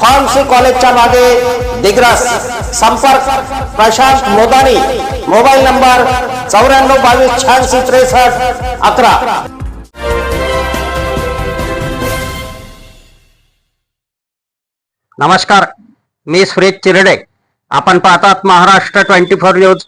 Pharmacy कॉलेजच्या मागे दिग्रस संपर्क प्रशांत मोदानी मोबाईल नंबर चौऱ्याण्णव बावीस शहाऐंशी त्रेसष्ट अकरा. नमस्कार मी सुरेश चिरडे. आपण पाहतात महाराष्ट्र ट्वेंटी फोर न्यूज.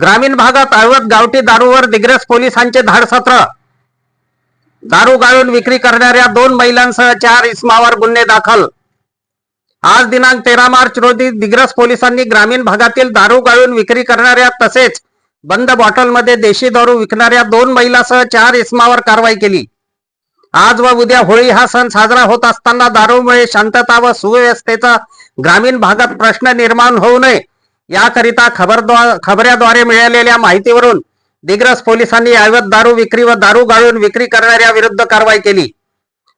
ग्रामीण भागात अवैध गावठी दारूवर दिग्रस पोलिसांचे धाडसत्र. दारू गाळून विक्री करणाऱ्या दोन महिलांसह चार इस्मावर गुन्हे दाखल. आज दिनांक तेरा मार्च रोजी दिग्रस पोलिसांनी ग्रामीण भागातील दारू गाळून विक्री करणाऱ्या तसेच बंद बॉटलमध्ये देशी दारू विकणाऱ्या दोन महिलासह चार इस्मावर कारवाई केली. आज व उद्या होळी हा सण साजरा होत असताना दारूमुळे शांतता व सुव्यवस्थेचा ग्रामीण भागात प्रश्न निर्माण होऊ नये याकरिता खबरद्वा खबऱ्याद्वारे मिळालेल्या माहितीवरून दिग्रस पोलिसांनी ऐवत दारू विक्री व दारू गाळून विक्री करणाऱ्या विरुद्ध कारवाई केली.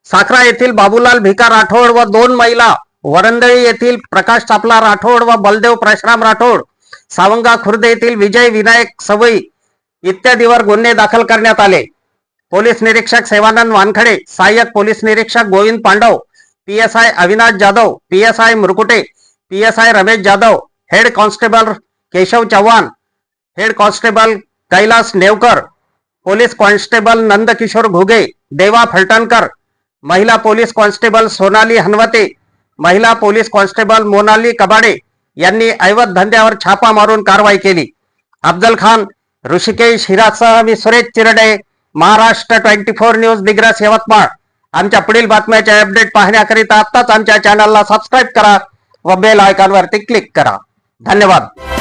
साखरा येथील बाबूलाल भिका राठोड व दोन महिला वरंदळी येथील प्रकाश चापला राठोड व बलदेव परशुराम राठोड सावंगा खुर्द येथील विजय विनायक सवई इत्यादीवर गुन्हे दाखल करण्यात आले. पोलीस निरीक्षक सेवानंद वानखडे सहाय्यक पोलीस निरीक्षक Govind Pandav PSI Avinash Jadhav PSI Murkute PSI Ramesh Jadhav head constable Keshav Chavan head constable Kailas Nevkar police constable Nandkishor Ghuge Deva Phaltankar महिला पोलीस कॉन्स्टेबल सोनाली हनवते महिला पोलीस कॉन्स्टेबल मोनाली कबाडे यांनी ऐवत धंद्यावर छापा मारून कारवाई केली. अफजल खान ऋषिकेश हिरासह मी Suresh Chirde Maharashtra twenty four news Digras Yavatmal आमच्या पुढील बातम्याचे अपडेट पाहण्याकरिता आत्ताच आमच्या चॅनलला सबस्क्राईब करा व बेल आयकॉनवरती क्लिक करा. धन्यवाद.